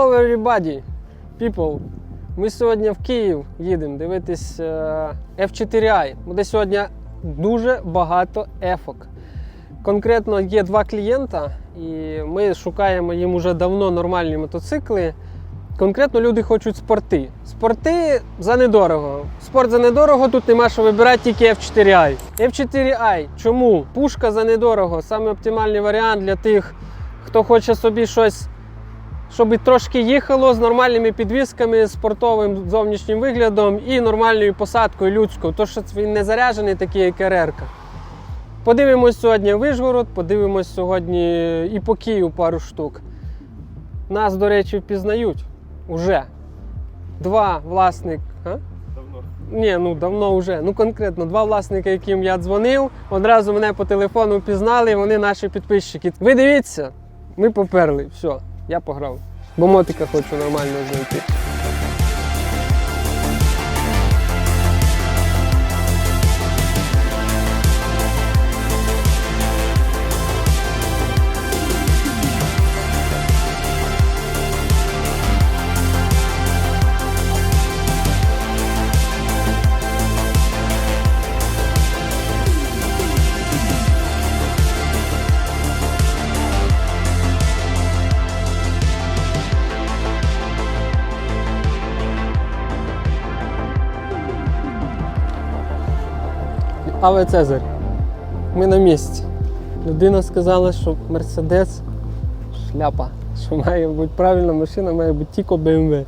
everybody, people. Ми сьогодні в Київ їдемо дивитись е, F4i. Буде сьогодні дуже багато ефок. Конкретно є два клієнта, і ми шукаємо їм уже давно нормальні мотоцикли. Конкретно люди хочуть спорти. Спорти за недорого. Спорт за недорого, тут нема що вибирати тільки F4i. F4i. Чому? Пушка за недорого. Саме оптимальний варіант для тих, хто хоче собі щось, щоб трошки їхало з нормальними підвісками, спортовим зовнішнім виглядом і нормальною посадкою людською. То, що він не заряджений, такий як РР. Подивимось сьогодні Вишгород, подивимось сьогодні і по Києву пару штук. Нас, до речі, впізнають уже. Два власник. А? Давно. Ні, ну давно вже. Ну конкретно, два власника, яким я дзвонив, одразу мене по телефону впізнали, вони наші підписчики. Ви дивіться, ми поперли. Все, я пограв. Бо мотика хочу нормально знайти. Аве Цезарь. Ми на місці. Людина сказала, що Мерседес шляпа. Що має бути правильна машина, має бути тільки BMW.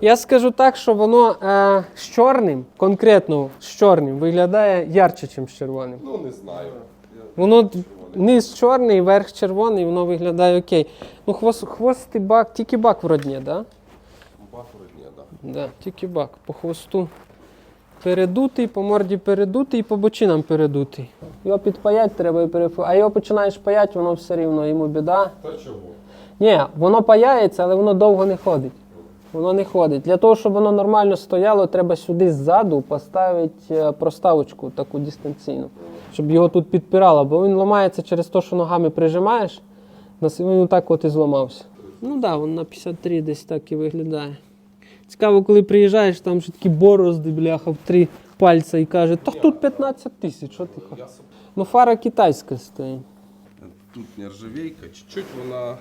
Я скажу так, що воно е, з чорним, конкретно з чорним, виглядає ярче, ніж з червоним. Ну не знаю. Воно низ чорний, верх червоний, воно виглядає окей. Ну, хвост, хвост і бак, тільки бак вроді, так? Да? Бахури ні, да. Да, тільки бак. По хвосту передутий, по морді передутий і по бочинам передутий. Його підпаять треба і перефу. А його починаєш паять, воно все рівно йому біда. Та чого? Ні, воно паяється, але воно довго не ходить. Воно не ходить. Для того, щоб воно нормально стояло, треба сюди ззаду поставити е, проставочку таку дистанційну, щоб його тут підпирало, бо він ламається через те, що ногами прижимаєш. нас- Він так от і зламався. Ну так, да, він на 53 десь так і виглядає. Цікаво, коли приїжджаєш, там ще такі борозди, бляха, в три пальця і каже, та тут 15 тисяч, що ти хочеш? Ну фара китайська стоїть. Тут нержавейка, чуть-чуть вона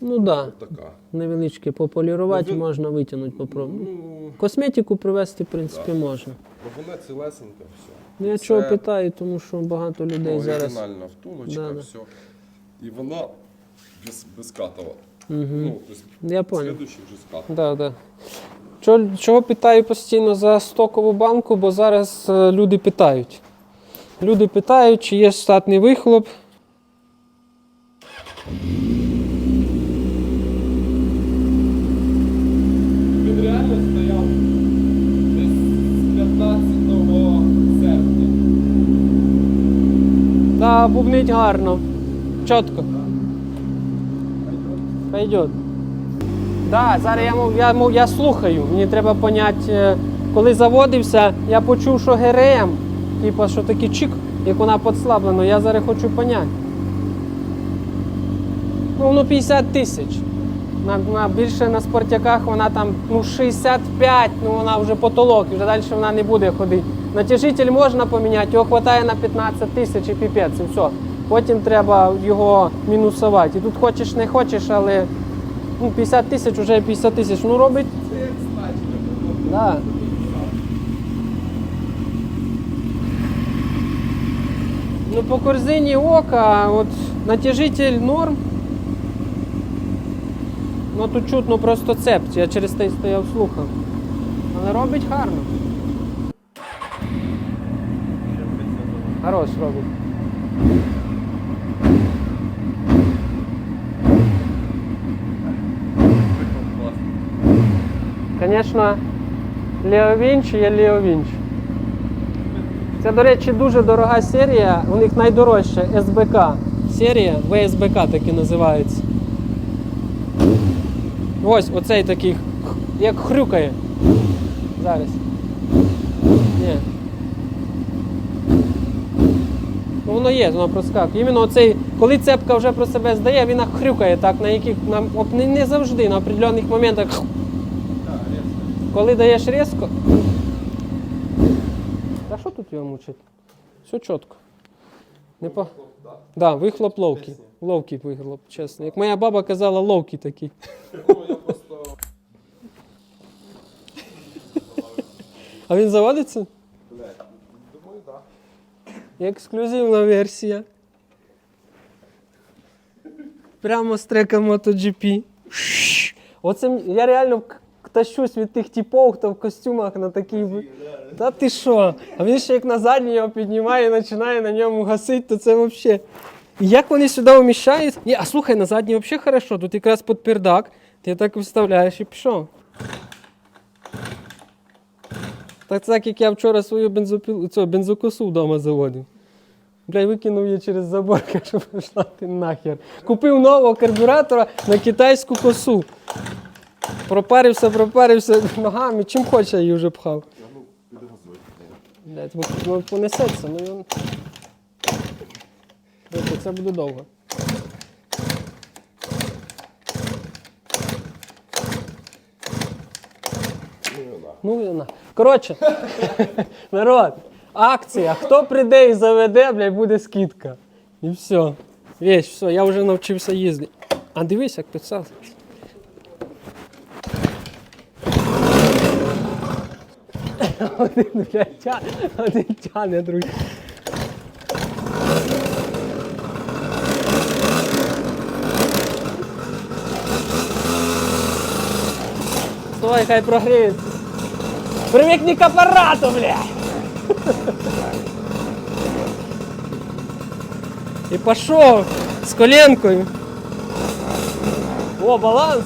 Ну. Да. така. Невеличке пополірувати Ну, він- можна витягнути попробувати. Ну, Косметику привезти, в принципі, можна. вона цілесенька, все. Ну, я чого питаю, тому що багато людей зараз. оригінальна втулочка, Да, да. все. І вона без, безкатова. Угу. Ну, Я понял. Да, да. Чого, чого питаю постійно за стокову банку, бо зараз е, люди питають. Люди питають, чи є штатний вихлоп. Він реально стояв десь з 15 серпня. Да, бубнить гарно. Чітко. Пойдет. Да, зараз я, я, я слухаю. Мені треба поняти, е, коли заводився, я почув, що ГРМ, типа, що такий чик, як вона підслаблена, я зараз хочу поняти. Ну, воно 50 тисяч. На, на, більше на спортяках вона там ну, 65, ну вона вже потолок, вже далі вона не буде ходити. Натяжитель можна поміняти, його вистачає на 15 тисяч і піпець, і все. Потім треба його мінусувати. І тут хочеш не хочеш, але ну, 50 тисяч вже 50 тисяч. Ну робить. Це як. Да. Ну по корзині ока, от натяжитель норм. Ну тут чутно просто цепці, я через те стояв слухав. Але робить гарно. Хорош робить. Звісно, Леовінч є Леовінч. Це, до речі, дуже дорога серія. У них найдорожча СБК серія, ВСБК так і називається. Ось оцей такий, як хрюкає. Зараз. Ні. Ну, Воно є, воно проскакує. Іменно оцей, коли цепка вже про себе здає, він хрюкає так, на яких на, не, завжди, на определених моментах. Коли даєш різко. Та що тут його мучить? Все чітко. Не по... Да, вихлоп ловкий. Ловкий вихлоп, чесно. Як моя баба казала, ловкий такий. А він заводиться? Думаю, так. Ексклюзивна версія. Прямо з трека MotoGP. Оце я реально к- тащусь від тих типов, хто в костюмах на такій. Та ти що? А він ще як на задній його піднімає і починає на ньому гасити, то це взагалі. І як вони сюди вміщають? Ні, а слухай, на задній взагалі хорошо, тут якраз під пердак, ти так вставляєш і пішов. Так, так як я вчора свою бензопіл... цю, бензокосу вдома заводив. Бля, викинув її через забор, кажу, пішла ти нахер. Купив нового карбюратора на китайську косу. Пропарився, пропарився ногами, чим хоче її вже пхав. Ну, ну, ну понесеться, ну він. Тобто це буде довго. Ну і на. Коротше, народ, акція. Хто прийде і заведе, блядь, буде скидка. І все. Вещь, все, я вже навчився їздити. А дивись, як писав. Один, блядь, тя... один тяне, другий. Стой, хай прогреется. Привыкни к аппарату, бля. И пошел с коленкою. О, баланс.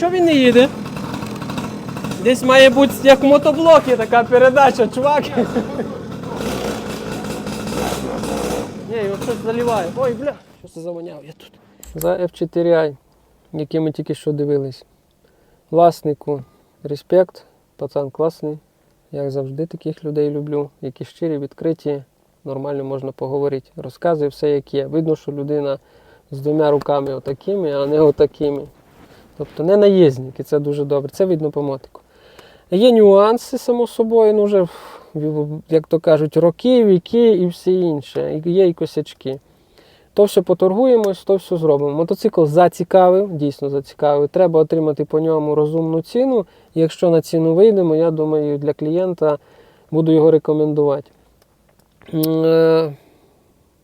Чого він не їде? Десь має бути як в мотоблокі така передача, чувак. Ні, його щось заливає. Ой, бля, що це завоняв я тут. За F4i, який ми тільки що дивились. Власнику респект, пацан класний. Як завжди таких людей люблю, які щирі, відкриті, нормально можна поговорити. Розказує все, як є. Видно, що людина з двома руками отакими, а не отакими. Тобто не наїзник, і це дуже добре. Це видно по мотику. Є нюанси, само собою, ну вже, як то кажуть, роки, віки і все інше. Є і косячки. То все поторгуємось, то все зробимо. Мотоцикл зацікавив, дійсно зацікавив. Треба отримати по ньому розумну ціну. Якщо на ціну вийдемо, я думаю, для клієнта буду його рекомендувати. Е,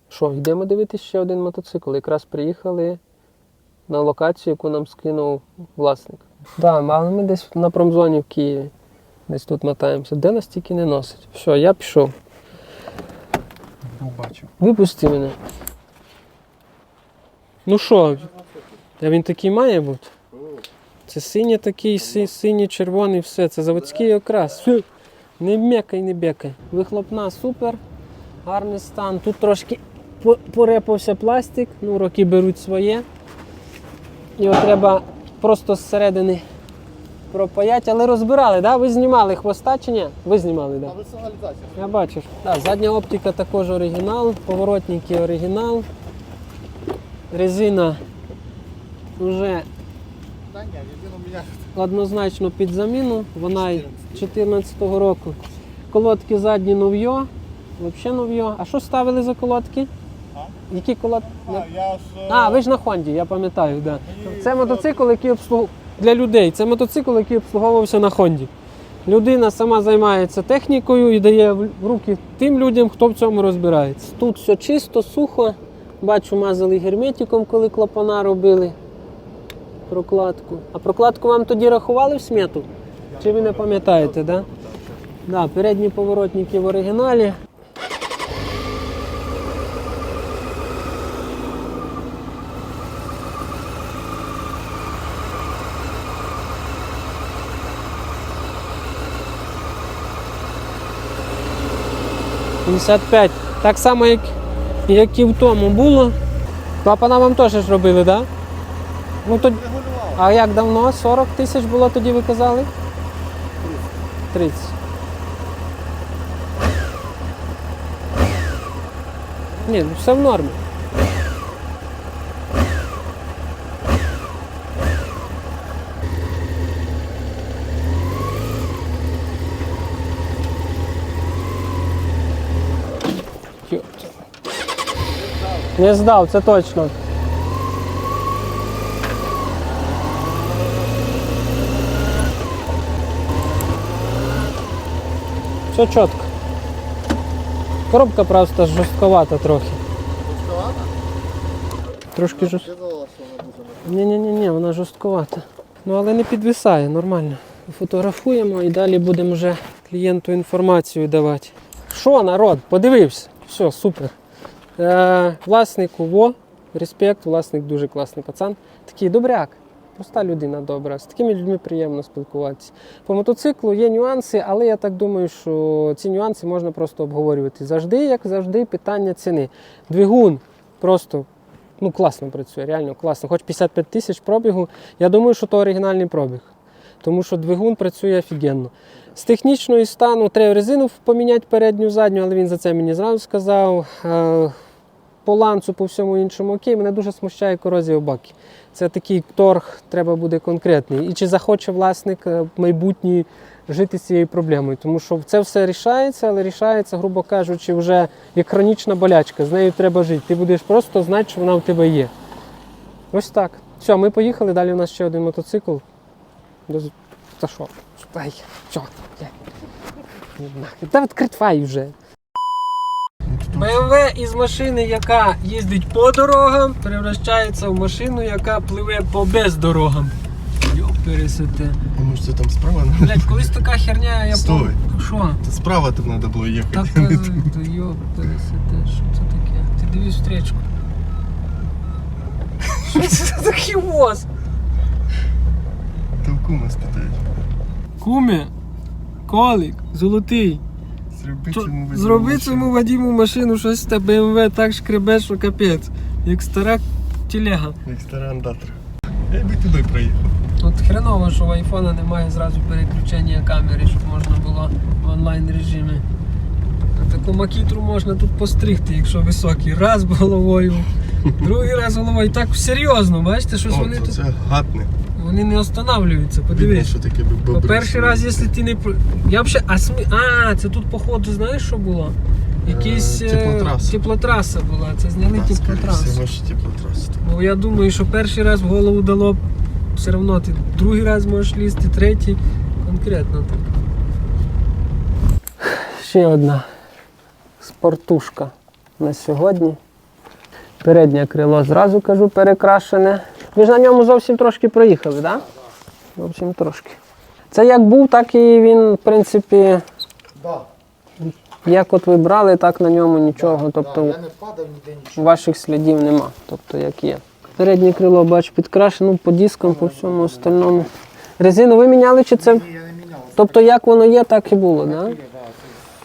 Що, йдемо дивитися ще один мотоцикл. Якраз приїхали на локацію, яку нам скинув власник. Так, але ми десь на промзоні в Києві. Десь тут мотаємося. Де нас тільки не носить. Все, я пішов. Бачу. Випусти мене. Ну що, та він такий має бути. Це синій такий, си- синій, червоний, все. Це заводський окрас. Фу. Не м'якай, не бекай. Вихлопна супер. Гарний стан. Тут трошки по- порепався пластик, ну роки беруть своє. Його треба просто зсередини пропаять, але розбирали, да? Ви знімали хвоста чи ні? Ви знімали, так? Да? Я бачу. Так, задня оптика також оригінал, поворотники оригінал. Резина вже однозначно під заміну. Вона й 14-го року. Колодки задні нов'йо. Взагалі нов'йо. А що ставили за колодки? А? Які колодки? А, я ж... е, А, ви ж на Хонді, я пам'ятаю, да. Це мотоцикл, який обслуг... для людей. Це мотоцикл, який обслуговувався на Хонді. Людина сама займається технікою і дає в руки тим людям, хто в цьому розбирається. Тут все чисто, сухо. Бачу, мазали герметиком, коли клапана робили. Прокладку. А прокладку вам тоді рахували в смету? Чи ви не пам'ятаєте, так? Да? Да, передні поворотники в оригіналі. – 55. Так само, як як і в тому було. Ну, Клапана вам теж зробили, так? Да? Ну, тоді... А як давно? 40 тисяч було тоді ви казали? 30. Ні, ну все в нормі. Не здав, це точно. Все чітко. Коробка просто жорстковата трохи. Трошки жорст... Ні, ні, ні, ні, вона жорстковата. Ну але не підвисає, нормально. Фотографуємо і далі будемо вже клієнту інформацію давати. Що, народ, подивився? Все, супер. Е, власнику во, респект, власник дуже класний пацан. Такий добряк. Проста людина добра. З такими людьми приємно спілкуватися. По мотоциклу є нюанси, але я так думаю, що ці нюанси можна просто обговорювати. Завжди, як завжди, питання ціни. Двигун просто ну, класно працює, реально класно. Хоч 55 тисяч пробігу. Я думаю, що то оригінальний пробіг. Тому що двигун працює офігенно. З технічної стану треба резину поміняти передню задню, але він за це мені зразу сказав. Е, По ланцу, по всьому іншому окей, мене дуже смущає корозія в бакі. Це такий торг, треба буде конкретний. І чи захоче власник е, майбутній жити з цією проблемою? Тому що це все рішається, але рішається, грубо кажучи, вже як хронічна болячка. З нею треба жити. Ти будеш просто знати, що вона в тебе є. Ось так. Все, ми поїхали. Далі у нас ще один мотоцикл. З- Та що? Ай, що? Та відкривай вже. БМВ із машини, яка їздить по дорогам, превращається в машину, яка пливе по бездорогам. Йоп, пересете. А может это там справа? Блять, колись така херня, я Стой. Що? Справа там надо было ехать. Так, е, та йоп, пересете, що це таке? Ти дивись встречку. Що це за такий воз? Толку спитаєш. Кумі, колик, золотий. Зроби цьому Зроби машину. цьому Вадіму машину щось та БМВ так шкребе, що капець. Як стара телега. Як старий андатор. Я би туди проїхав. От хреново, що в айфона немає зразу переключення камери, щоб можна було в онлайн режимі. А таку макітру можна тут постригти, якщо високий. Раз головою, другий раз головою. Так серйозно, бачите, щось О, вони то тут. це гатне. Вони не останавливаються, Видно, подивись. що таке По бобри. перший раз, якщо ти не. Я взагалі. А, сми... а, це тут, походу, знаєш, що було? Якийсь Е, е, теплотраса. теплотраса була. Це зняли Так, скоріше теплотрасу. всього, що теплотраса. Бо я думаю, що перший раз в голову дало все одно ти другий раз можеш лізти, третій. Конкретно так. Ще одна спортушка на сьогодні. Переднє крило зразу кажу перекрашене. Ви ж на ньому зовсім трошки проїхали, так? Да? Зовсім трошки. Це як був, так і він, в принципі, Да, як от ви брали, так на ньому нічого. Тобто да, я не падав ніде нічого. ваших слідів нема, тобто як є. Переднє крило, бач, підкрашено по дискам, по всьому остальному. Резину ви міняли чи це? Ні, я не міняв. Тобто як воно є, так і було, так? Да? Да,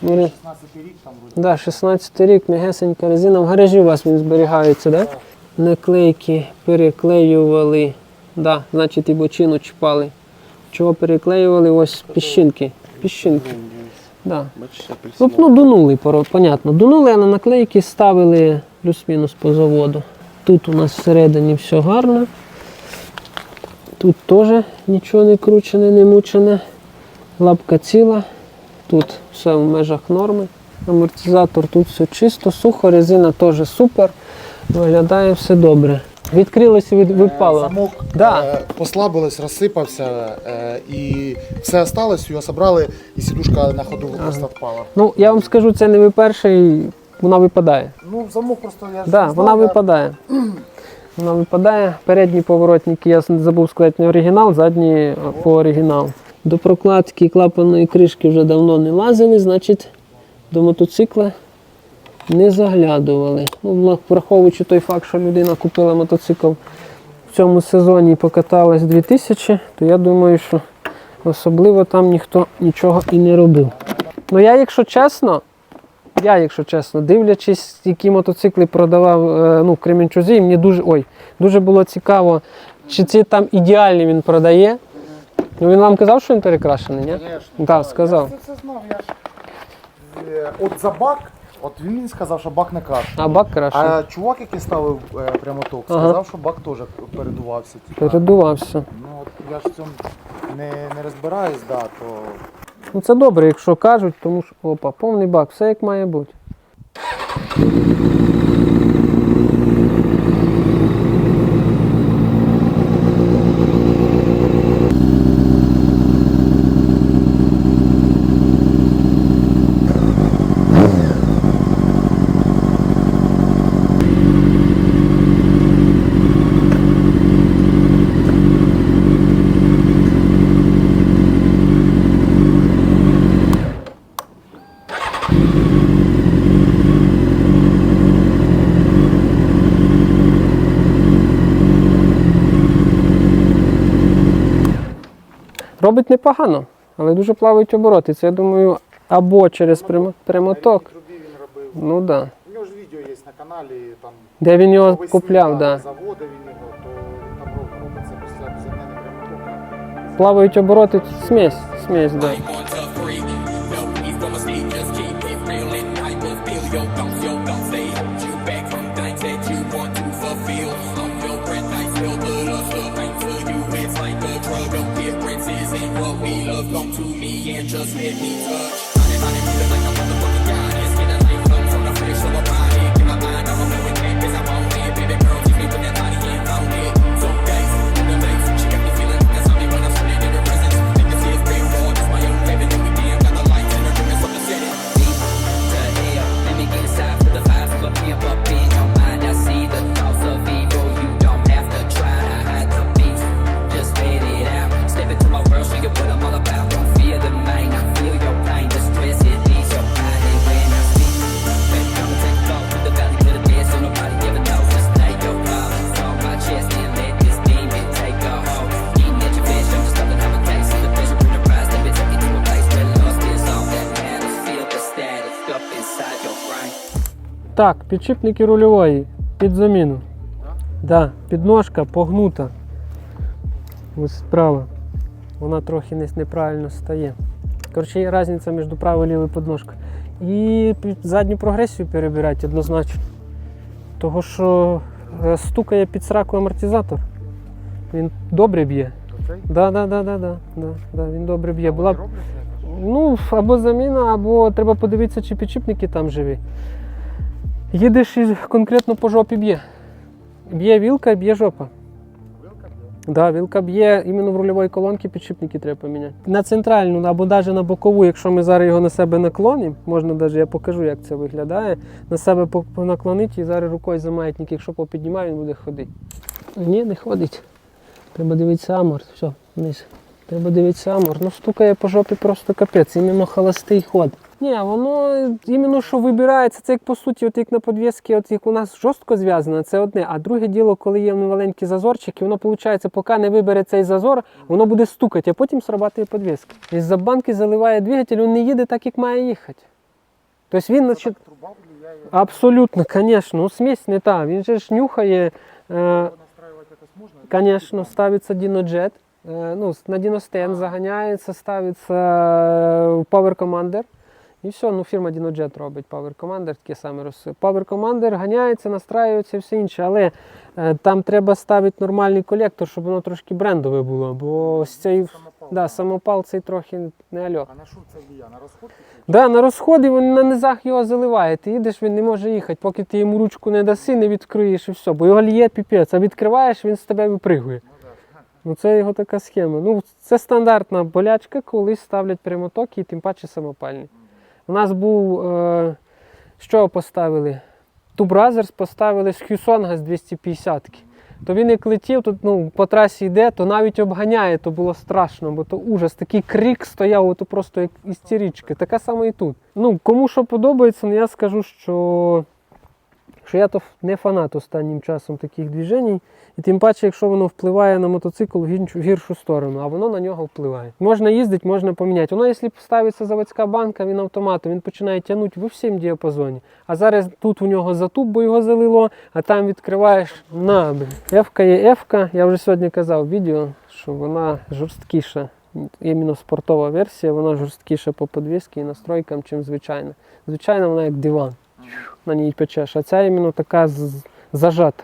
Ну, це ре- 16 рік там вроде. Да, 16 рік, м'ягесенька резина. В гаражі у вас він зберігається, так? Да? Наклейки переклеювали. Да, значить і бочину чіпали. Чого переклеювали? Ось піщинки. Піщинки. Да. Ну, ну, дунули, понятно. Дунули, а на наклейки ставили плюс-мінус по заводу. Тут у нас всередині все гарно. Тут теж нічого не кручене, не мучене. Лапка ціла. Тут все в межах норми. Амортизатор тут все чисто, сухо, резина теж супер. Виглядає все добре. Відкрилося від випало. Замок Да. е, послабилось, розсипався е, і все осталось, його собрали, і сідушка на ходу просто впала. Ну, я вам скажу, це не ви перший, вона випадає. Ну, замок просто я ж Да, не вона знав, я- випадає. Вона випадає. Передні поворотники, я забув сказати, не оригінал, задні е, по оригіналу. До прокладки клапаної кришки вже давно не лазили, значить до мотоцикла не заглядували. Ну, враховуючи той факт, що людина купила мотоцикл в цьому сезоні і покаталась 2000, то я думаю, що особливо там ніхто нічого і не робив. Ну я, якщо чесно, я, якщо чесно, дивлячись, які мотоцикли продавав е, ну, в Кременчузі, мені дуже, ой, дуже було цікаво, чи ці там ідеальні він продає. Ну він вам казав, що він перекрашений, ні? Конечно. Так, сказав. Я це, це знав, я ж е, от за бак От він мені сказав, що бак не краще. А бак краще. А чувак, який ставив е, прямоток, Ага. сказав, що бак теж передувався. типа. Передувався. Ну от я ж в цьому не, не розбираюсь, да, то Ну це добре, якщо кажуть, тому що опа, повний бак, все як має бути. Робить непогано, але дуже плавають обороти. Це я думаю, або через прямо- прямоток. Ну так. Да. У нього ж відео є на каналі, там Де він його купляв, да, да. він його, то там роб- робиться після заміни прямотока. Плавають обороти, смесь, смесь, да. Підшипники рульової під заміну. Да, підножка погнута. Ось справа. Вона трохи не- неправильно стає. Коротше, різниця між правою і лівою підножкою. І під задню прогресію перебирати однозначно. Того, що е, стукає під сраку амортизатор. Він добре б'є. Да, да, да, да, да, да, да, він добре б'є. Була? Ну, або заміна, або треба подивитися, чи підшипники там живі. Їдеш і конкретно по жопі б'є. Б'є вілка і б'є жопа. Вилка б'є? Да, вілка б'є іменно в рульовій колонці підшипники треба поміняти. На центральну або навіть на бокову, якщо ми зараз його на себе наклонимо, можна навіть я покажу, як це виглядає. На себе наклонити і зараз рукою за маятник, якщо попіднімаю, він буде ходити. Ні, не ходить. Треба дивитися аморт. Все, вниз. Треба дивитися аморт. Ну стукає по жопі просто капець, іменно холостий ход. Ні, воно іменно що вибирається, це як по суті, от як на подвіски, от як у нас жорстко зв'язано, це одне. А друге діло, коли є маленькі зазорчики, воно виходить, поки не вибере цей зазор, воно буде стукати, а потім срабатує подвіска. Із-за банки заливає двигатель, він не їде так, як має їхати. Тобто він значить, абсолютно, звісно, ну смесь не та. Він же ж нюхає. Е, ставится Dinojet, э, ну, на Диностен заганяється, ставиться э, Power Commander. І все, ну фірма Dinojet робить Power Commander, таке саме розсип. Power Commander ганяється, настраюється і все інше, але е, там треба ставити нормальний колектор, щоб воно трошки брендове було, бо з цей, Самопал. да, самопал цей трохи не альо. А на що це влияє? На розход? Да, на розході він на низах його заливає. Ти їдеш, він не може їхати, поки ти йому ручку не даси, не відкриєш і все. Бо його ліє піпець, а відкриваєш, він з тебе випригує. Ну це його така схема. Ну, це стандартна болячка, коли ставлять прямотоки і тим паче самопальні. У нас був. Е, що поставили? Тубразерс поставили з Хюсонга з 250-ки. То він як летів, то ну, по трасі йде, то навіть обганяє, то було страшно, бо то ужас. Такий крик стояв, ото просто як істеричка. Така сама і тут. Ну, кому що подобається, ну я скажу, що, що я то не фанат останнім часом таких движень. І тим паче, якщо воно впливає на мотоцикл в гіршу, сторону, а воно на нього впливає. Можна їздити, можна поміняти. Воно, якщо ставиться заводська банка, він автоматом, він починає тягнути в усім діапазоні. А зараз тут у нього затуп, бо його залило, а там відкриваєш на. Ефка є ефка. Я вже сьогодні казав в відео, що вона жорсткіша. Іменно спортова версія, вона жорсткіша по подвісці і настройкам, чим звичайна. Звичайно, вона як диван. На ній печеш, а ця іменно така зажата.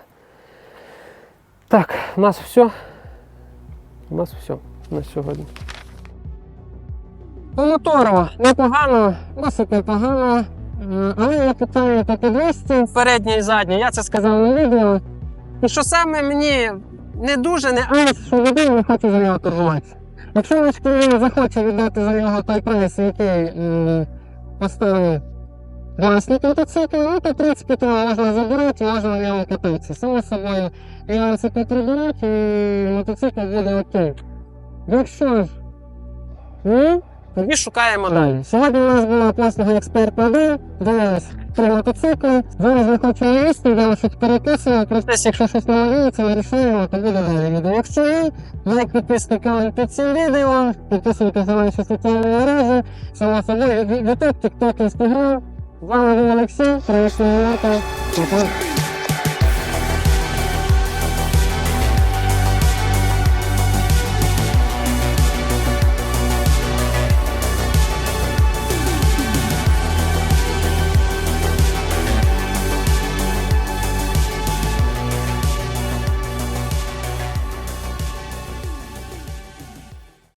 Так, у нас все. У нас все на сьогодні. По мотору непогано, досить непогано. Е, Але є питання по підвісці передній і задній, я це сказав на відео. І що саме мені не дуже не айс, що людина не хоче за нього торгуватися. Якщо клієнт захоче віддати за нього той прайс, який м, поставив власник мотоцикла, ну то в принципі то можна забирати, можна в ньому кататися. Само собою велосипед прибирати і мотоцикл буде окей. Якщо ж ні, тоді шукаємо далі. Сьогодні у нас була послуга експерт 1, дивились три мотоцикли. Зараз ми хочемо їсти, йдемо щось переписуємо. Процес, якщо щось не малюється, вирішуємо, то буде далі відео. Якщо ні, лайк, підписка, комент під цим відео, підписуйтесь на наші соціальні мережі, само собою, Ютуб, TikTok, Instagram. З вами був Олексій, привіт, Пока.